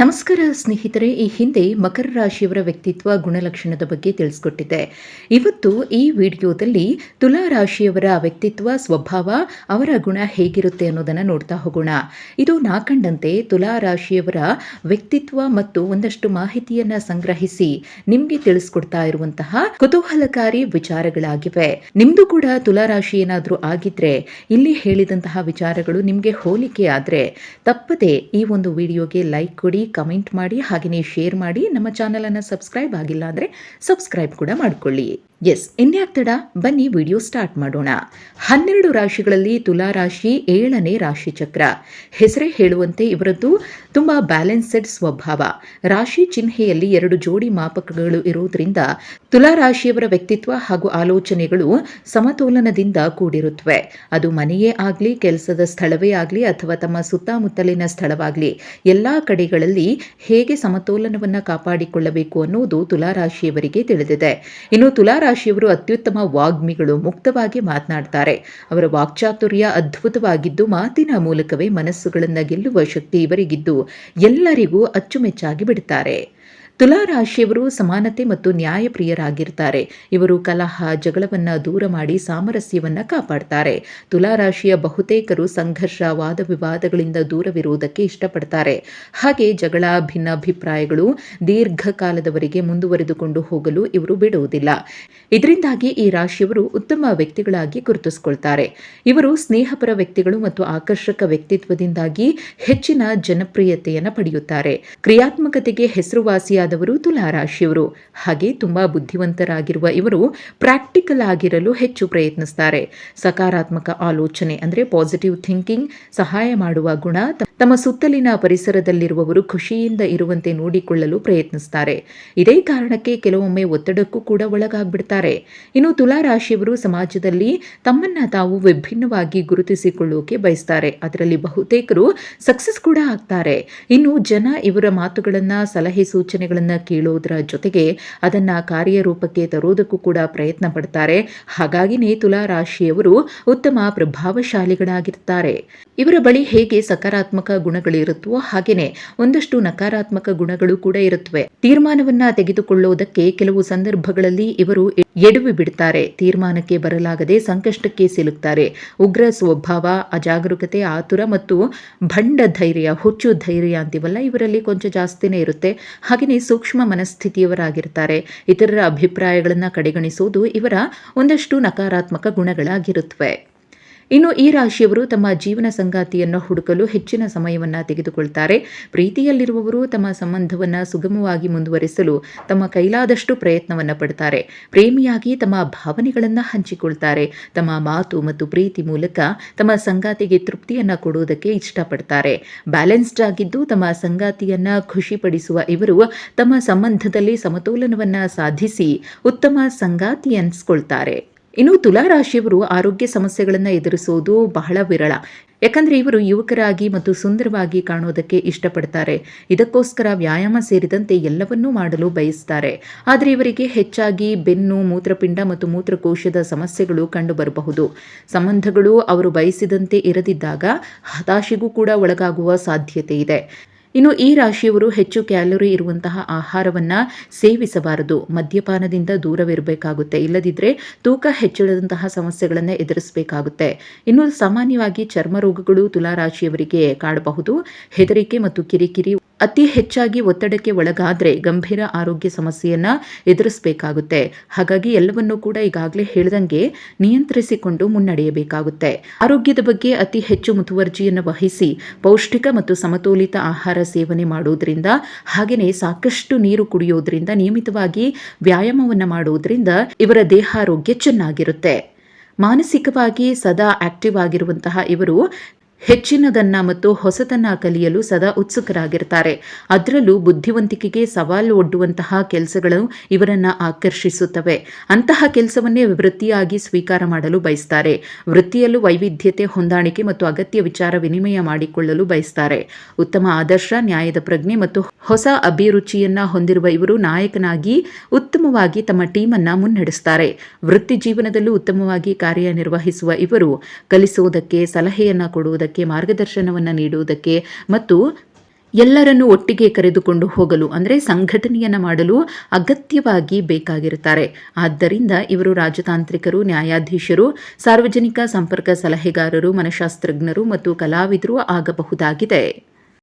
ನಮಸ್ಕಾರ ಸ್ನೇಹಿತರೆ, ಈ ಹಿಂದೆ ಮಕರ ರಾಶಿಯವರ ವ್ಯಕ್ತಿತ್ವ ಗುಣಲಕ್ಷಣದ ಬಗ್ಗೆ ತಿಳಿಸ್ಕೊಟ್ಟಿದ್ದೆ. ಇವತ್ತು ಈ ವಿಡಿಯೋದಲ್ಲಿ ತುಲಾ ರಾಶಿಯವರ ವ್ಯಕ್ತಿತ್ವ, ಸ್ವಭಾವ, ಅವರ ಗುಣ ಹೇಗಿರುತ್ತೆ ಅನ್ನೋದನ್ನು ನೋಡ್ತಾ ಹೋಗೋಣ. ಇದು ನಾಕಂಡಂತೆ ತುಲಾ ರಾಶಿಯವರ ವ್ಯಕ್ತಿತ್ವ ಮತ್ತು ಒಂದಷ್ಟು ಮಾಹಿತಿಯನ್ನ ಸಂಗ್ರಹಿಸಿ ನಿಮ್ಗೆ ತಿಳಿಸ್ಕೊಡ್ತಾ ಇರುವಂತಹ ಕುತೂಹಲಕಾರಿ ವಿಚಾರಗಳಾಗಿವೆ. ನಿಮ್ದು ಕೂಡ ತುಲಾ ರಾಶಿ ಏನಾದರೂ ಆಗಿದ್ರೆ, ಇಲ್ಲಿ ಹೇಳಿದಂತಹ ವಿಚಾರಗಳು ನಿಮ್ಗೆ ಹೋಲಿಕೆ ಆದ್ರೆ ತಪ್ಪದೆ ಈ ಒಂದು ವಿಡಿಯೋಗೆ ಲೈಕ್ ಕೊಡಿ ಕಮೆಂಟ್ ಮಾಡಿ ಹಾಗೆಯೇ ಶೇರ್ ಮಾಡಿ. ನಮ್ಮ ಚಾನಲನ್ನು ಸಬ್ಸ್ಕ್ರೈಬ್ ಆಗಿಲ್ಲ ಅಂದರೆ ಸಬ್ಸ್ಕ್ರೈಬ್ ಕೂಡ ಮಾಡಿಕೊಳ್ಳಿ. ಎಸ್ ಇನ್ಯಾಕ್ ತಡ ಬನ್ನಿ ವಿಡಿಯೋ ಸ್ಟಾರ್ಟ್ ಮಾಡೋಣ. ಹನ್ನೆರಡು ರಾಶಿಗಳಲ್ಲಿ ತುಲಾ ರಾಶಿ ಏಳನೇ ರಾಶಿ ಚಕ್ರ. ಹೆಸರೇ ಹೇಳುವಂತೆ ಇವರದ್ದು ತುಂಬಾ ಬ್ಯಾಲೆನ್ಸ್ಡ್ ಸ್ವಭಾವ. ರಾಶಿ ಚಿಹ್ನೆಯಲ್ಲಿ ಎರಡು ಜೋಡಿ ಮಾಪಕಗಳು ಇರುವುದರಿಂದ ತುಲಾ ರಾಶಿಯವರ ವ್ಯಕ್ತಿತ್ವ ಹಾಗೂ ಆಲೋಚನೆಗಳು ಸಮತೋಲನದಿಂದ ಕೂಡಿರುತ್ತವೆ. ಅದು ಮನೆಯೇ ಆಗಲಿ, ಕೆಲಸದ ಸ್ಥಳವೇ ಆಗಲಿ, ಅಥವಾ ತಮ್ಮ ಸುತ್ತಮುತ್ತಲಿನ ಸ್ಥಳವಾಗಲಿ, ಎಲ್ಲ ಕಡೆಗಳಲ್ಲಿ ಹೇಗೆ ಸಮತೋಲನವನ್ನು ಕಾಪಾಡಿಕೊಳ್ಳಬೇಕು ಅನ್ನೋದು ತುಲಾರಾಶಿಯವರಿಗೆ ತಿಳಿದಿದೆ. ಇನ್ನು ತುಲಾರಾಶಿಯವರು ಅತ್ಯುತ್ತಮ ವಾಗ್ಮಿಗಳು ಮುಕ್ತವಾಗಿ ಮಾತನಾಡ್ತಾರೆ. ಅವರ ವಾಕ್ಚಾತುರ್ಯ ಅದ್ಭುತವಾಗಿದ್ದು ಮಾತಿನ ಮೂಲಕವೇ ಮನಸ್ಸುಗಳನ್ನು ಗೆಲ್ಲುವ ಶಕ್ತಿ ಇವರಿಗಿದ್ದು ಎಲ್ಲರಿಗೂ ಅಚ್ಚುಮೆಚ್ಚಾಗಿ ಬಿಡುತ್ತಾರೆ ತುಲಾ ರಾಶಿಯವರು ಸಮಾನತೆ ಮತ್ತು ನ್ಯಾಯಪ್ರಿಯರಾಗಿರ್ತಾರೆ. ಇವರು ಕಲಹ, ಜಗಳವನ್ನ ದೂರ ಮಾಡಿ ಸಾಮರಸ್ಯವನ್ನ ಕಾಪಾಡ್ತಾರೆ. ತುಲಾ ರಾಶಿಯ ಬಹುತೇಕರು ಸಂಘರ್ಷ, ವಾದ ವಿವಾದಗಳಿಂದ ದೂರವಿರುವುದಕ್ಕೆ ಇಷ್ಟಪಡ್ತಾರೆ. ಹಾಗೆ ಜಗಳ, ಭಿನ್ನಾಭಿಪ್ರಾಯಗಳು ದೀರ್ಘಕಾಲದವರೆಗೆ ಮುಂದುವರೆದುಕೊಂಡು ಹೋಗಲು ಇವರು ಬಿಡುವುದಿಲ್ಲ. ಇದರಿಂದಾಗಿ ಈ ರಾಶಿಯವರು ಉತ್ತಮ ವ್ಯಕ್ತಿಗಳಾಗಿ ಗುರುತಿಸಿಕೊಳ್ತಾರೆ. ಇವರು ಸ್ನೇಹಪರ ವ್ಯಕ್ತಿಗಳು ಮತ್ತು ಆಕರ್ಷಕ ವ್ಯಕ್ತಿತ್ವದಿಂದಾಗಿ ಹೆಚ್ಚಿನ ಜನಪ್ರಿಯತೆಯನ್ನು ಪಡೆಯುತ್ತಾರೆ. ಕ್ರಿಯಾತ್ಮಕತೆಗೆ ಹೆಸರುವಾಸಿಯಾದ ರಾಶಿಯಾದವರು ತುಲಾರಾಶಿಯವರು ಹಾಗೆ ತುಂಬಾ ಬುದ್ಧಿವಂತರಾಗಿರುವ ಇವರು ಪ್ರಾಕ್ಟಿಕಲ್ ಆಗಿರಲು ಹೆಚ್ಚು ಪ್ರಯತ್ನಿಸ್ತಾರೆ. ಸಕಾರಾತ್ಮಕ ಆಲೋಚನೆ ಅಂದರೆ ಪಾಸಿಟಿವ್ ಥಿಂಕಿಂಗ್ ಸಹಾಯ ಮಾಡುವ ಗುಣ, ತಮ್ಮ ಸುತ್ತಲಿನ ಪರಿಸರದಲ್ಲಿರುವವರು ಖುಷಿಯಿಂದ ಇರುವಂತೆ ನೋಡಿಕೊಳ್ಳಲು ಪ್ರಯತ್ನಿಸ್ತಾರೆ. ಇದೇ ಕಾರಣಕ್ಕೆ ಕೆಲವೊಮ್ಮೆ ಒತ್ತಡಕ್ಕೂ ಕೂಡ ಒಳಗಾಗ್ಬಿಡ್ತಾರೆ. ಇನ್ನು ತುಲಾರಾಶಿಯವರು ಸಮಾಜದಲ್ಲಿ ತಮ್ಮನ್ನ ತಾವು ವಿಭಿನ್ನವಾಗಿ ಗುರುತಿಸಿಕೊಳ್ಳೋಕೆ ಬಯಸ್ತಾರೆ. ಅದರಲ್ಲಿ ಬಹುತೇಕರು ಸಕ್ಸಸ್ ಕೂಡ ಆಗ್ತಾರೆ. ಇನ್ನು ಜನ ಇವರ ಮಾತುಗಳನ್ನ, ಸಲಹೆ ಸೂಚನೆಗಳು ಕೇಳೋದರ ಜೊತೆಗೆ ಅದನ್ನ ಕಾರ್ಯರೂಪಕ್ಕೆ ತರೋದಕ್ಕೂ ಕೂಡ ಪ್ರಯತ್ನ ಪಡ್ತಾರೆ. ಹಾಗಾಗಿನೇ ತುಲಾ ರಾಶಿಯವರು ಉತ್ತಮ ಪ್ರಭಾವಶಾಲಿಗಳಾಗಿರ್ತಾರೆ. ಇವರ ಬಳಿ ಹೇಗೆ ಸಕಾರಾತ್ಮಕ ಗುಣಗಳಿರುತ್ತವೋ ಹಾಗೇನೆ ಒಂದಷ್ಟು ನಕಾರಾತ್ಮಕ ಗುಣಗಳು ಕೂಡ ಇರುತ್ತವೆ. ತೀರ್ಮಾನವನ್ನ ತೆಗೆದುಕೊಳ್ಳುವುದಕ್ಕೆ ಕೆಲವು ಸಂದರ್ಭಗಳಲ್ಲಿ ಇವರು ಎಡವಿ ಬಿಡ್ತಾರೆ. ತೀರ್ಮಾನಕ್ಕೆ ಬರಲಾಗದೆ ಸಂಕಷ್ಟಕ್ಕೆ ಸಿಲುಕ್ತಾರೆ. ಉಗ್ರ ಸ್ವಭಾವ, ಅಜಾಗರೂಕತೆ, ಆತುರ ಮತ್ತು ಭಂಡ ಧೈರ್ಯ, ಹುಚ್ಚು ಧೈರ್ಯ ಅಂತೀವಲ್ಲ, ಇವರಲ್ಲಿ ಕೊಂಚ ಜಾಸ್ತಿನೇ ಇರುತ್ತೆ. ಹಾಗೆಯೇ ಸೂಕ್ಷ್ಮ ಮನಸ್ಥಿತಿಯವರಾಗಿರ್ತಾರೆ. ಇತರರ ಅಭಿಪ್ರಾಯಗಳನ್ನು ಕಡೆಗಣಿಸುವುದು ಇವರ ಒಂದಷ್ಟು ನಕಾರಾತ್ಮಕ ಗುಣಗಳಾಗಿರುತ್ತವೆ ಇನ್ನು ಈ ರಾಶಿಯವರು ತಮ್ಮ ಜೀವನ ಸಂಗಾತಿಯನ್ನು ಹುಡುಕಲು ಹೆಚ್ಚಿನ ಸಮಯವನ್ನು ತೆಗೆದುಕೊಳ್ತಾರೆ. ಪ್ರೀತಿಯಲ್ಲಿರುವವರು ತಮ್ಮ ಸಂಬಂಧವನ್ನು ಸುಗಮವಾಗಿ ಮುಂದುವರಿಸಲು ತಮ್ಮ ಕೈಲಾದಷ್ಟು ಪ್ರಯತ್ನವನ್ನು ಪಡ್ತಾರೆ. ಪ್ರೇಮಿಯಾಗಿ ತಮ್ಮ ಭಾವನೆಗಳನ್ನು ಹಂಚಿಕೊಳ್ತಾರೆ. ತಮ್ಮ ಮಾತು ಮತ್ತು ಪ್ರೀತಿ ಮೂಲಕ ತಮ್ಮ ಸಂಗಾತಿಗೆ ತೃಪ್ತಿಯನ್ನು ಕೊಡುವುದಕ್ಕೆ ಇಷ್ಟಪಡ್ತಾರೆ. ಬ್ಯಾಲೆನ್ಸ್ಡ್ ಆಗಿದ್ದು ತಮ್ಮ ಸಂಗಾತಿಯನ್ನು ಖುಷಿಪಡಿಸುವ ಇವರು ತಮ್ಮ ಸಂಬಂಧದಲ್ಲಿ ಸಮತೋಲನವನ್ನು ಸಾಧಿಸಿ ಉತ್ತಮ ಸಂಗಾತಿ ಅನ್ಸ್ಕೊಳ್ತಾರೆ ಇನ್ನು ತುಲಾರಾಶಿಯವರು ಆರೋಗ್ಯ ಸಮಸ್ಯೆಗಳನ್ನು ಎದುರಿಸುವುದು ಬಹಳ ವಿರಳ. ಯಾಕಂದರೆ ಇವರು ಯುವಕರಾಗಿ ಮತ್ತು ಸುಂದರವಾಗಿ ಕಾಣುವುದಕ್ಕೆ ಇಷ್ಟಪಡ್ತಾರೆ. ಇದಕ್ಕೋಸ್ಕರ ವ್ಯಾಯಾಮ ಸೇರಿದಂತೆ ಎಲ್ಲವನ್ನೂ ಮಾಡಲು ಬಯಸ್ತಾರೆ. ಆದರೆ ಇವರಿಗೆ ಹೆಚ್ಚಾಗಿ ಬೆನ್ನು, ಮೂತ್ರಪಿಂಡ ಮತ್ತು ಮೂತ್ರಕೋಶದ ಸಮಸ್ಯೆಗಳು ಕಂಡುಬರಬಹುದು. ಸಂಬಂಧಗಳು ಅವರು ಬಯಸಿದಂತೆ ಇರದಿದ್ದಾಗ ಹತಾಶೆಗೂ ಕೂಡ ಒಳಗಾಗುವ ಸಾಧ್ಯತೆ ಇದೆ. ಇನ್ನು ಈ ರಾಶಿಯವರು ಹೆಚ್ಚು ಕ್ಯಾಲೋರಿ ಇರುವಂತಹ ಆಹಾರವನ್ನು ಸೇವಿಸಬಾರದು. ಮದ್ಯಪಾನದಿಂದ ದೂರವಿರಬೇಕಾಗುತ್ತೆ. ಇಲ್ಲದಿದ್ದರೆ ತೂಕ ಹೆಚ್ಚಳದಂತಹ ಸಮಸ್ಯೆಗಳನ್ನು ಎದುರಿಸಬೇಕಾಗುತ್ತೆ. ಇನ್ನು ಸಾಮಾನ್ಯವಾಗಿ ಚರ್ಮ ರೋಗಗಳು ತುಲಾರಾಶಿಯವರಿಗೆ ಕಾಡಬಹುದು. ಹೆದರಿಕೆ ಮತ್ತು ಕಿರಿಕಿರಿ ಅತಿ ಹೆಚ್ಚಾಗಿ ಒತ್ತಡಕ್ಕೆ ಒಳಗಾದರೆ ಗಂಭೀರ ಆರೋಗ್ಯ ಸಮಸ್ಯೆಯನ್ನು ಎದುರಿಸಬೇಕಾಗುತ್ತೆ. ಹಾಗಾಗಿ ಎಲ್ಲವನ್ನೂ ಕೂಡ ಈಗಾಗಲೇ ಹೇಳಿದಂಗೆ ನಿಯಂತ್ರಿಸಿಕೊಂಡು ಮುನ್ನಡೆಯಬೇಕಾಗುತ್ತೆ. ಆರೋಗ್ಯದ ಬಗ್ಗೆ ಅತಿ ಹೆಚ್ಚು ಮುತುವರ್ಜಿಯನ್ನು ವಹಿಸಿ ಪೌಷ್ಟಿಕ ಮತ್ತು ಸಮತೋಲಿತ ಆಹಾರ ಸೇವನೆ ಮಾಡುವುದರಿಂದ ಹಾಗೆಯೇ ಸಾಕಷ್ಟು ನೀರು ಕುಡಿಯೋದ್ರಿಂದ, ನಿಯಮಿತವಾಗಿ ವ್ಯಾಯಾಮವನ್ನು ಮಾಡುವುದರಿಂದ ಇವರ ದೇಹಾರೋಗ್ಯ ಚೆನ್ನಾಗಿರುತ್ತೆ. ಮಾನಸಿಕವಾಗಿ ಸದಾ ಆಕ್ಟಿವ್ ಆಗಿರುವಂತಹ ಇವರು ಹೆಚ್ಚಿನದನ್ನ ಮತ್ತು ಹೊಸತನ್ನ ಕಲಿಯಲು ಸದಾ ಉತ್ಸುಕರಾಗಿರ್ತಾರೆ. ಅದರಲ್ಲೂ ಬುದ್ಧಿವಂತಿಕೆಗೆ ಸವಾಲು ಒಡ್ಡುವಂತಹ ಕೆಲಸಗಳು ಇವರನ್ನ ಆಕರ್ಷಿಸುತ್ತವೆ. ಅಂತಹ ಕೆಲಸವನ್ನೇ ವೃತ್ತಿಯಾಗಿ ಸ್ವೀಕಾರ ಮಾಡಲು ಬಯಸ್ತಾರೆ. ವೃತ್ತಿಯಲ್ಲೂ ವೈವಿಧ್ಯತೆ, ಹೊಂದಾಣಿಕೆ ಮತ್ತು ಅಗತ್ಯ ವಿಚಾರ ವಿನಿಮಯ ಮಾಡಿಕೊಳ್ಳಲು ಬಯಸ್ತಾರೆ. ಉತ್ತಮ ಆದರ್ಶ, ನ್ಯಾಯದ ಪ್ರಜ್ಞೆ ಮತ್ತು ಹೊಸ ಅಭಿರುಚಿಯನ್ನ ಹೊಂದಿರುವ ಇವರು ನಾಯಕನಾಗಿ ಉತ್ತಮವಾಗಿ ತಮ್ಮ ಟೀಮನ್ನ ಮುನ್ನಡೆಸ್ತಾರೆ. ವೃತ್ತಿ ಜೀವನದಲ್ಲೂ ಉತ್ತಮವಾಗಿ ಕಾರ್ಯನಿರ್ವಹಿಸುವ ಇವರು ಕಲಿಸುವುದಕ್ಕೆ, ಸಲಹೆಯನ್ನ ಕೊಡುವುದಕ್ಕೆ ಮಾರ್ಗದರ್ಶನವನ್ನು ನೀಡುವುದಕ್ಕೆ ಮತ್ತು ಎಲ್ಲರನ್ನು ಒಟ್ಟಿಗೆ ಕರೆದುಕೊಂಡು ಹೋಗಲು, ಅಂದರೆ ಸಂಘಟನೆಯನ್ನು ಮಾಡಲು ಅಗತ್ಯವಾಗಿ ಬೇಕಾಗಿರುತ್ತಾರೆ. ಆದ್ದರಿಂದ ಇವರು ರಾಜತಾಂತ್ರಿಕರು, ನ್ಯಾಯಾಧೀಶರು, ಸಾರ್ವಜನಿಕ ಸಂಪರ್ಕ ಸಲಹೆಗಾರರು, ಮನಃಶಾಸ್ತ್ರಜ್ಞರು ಮತ್ತು ಕಲಾವಿದರು ಆಗಬಹುದಾಗಿದೆ.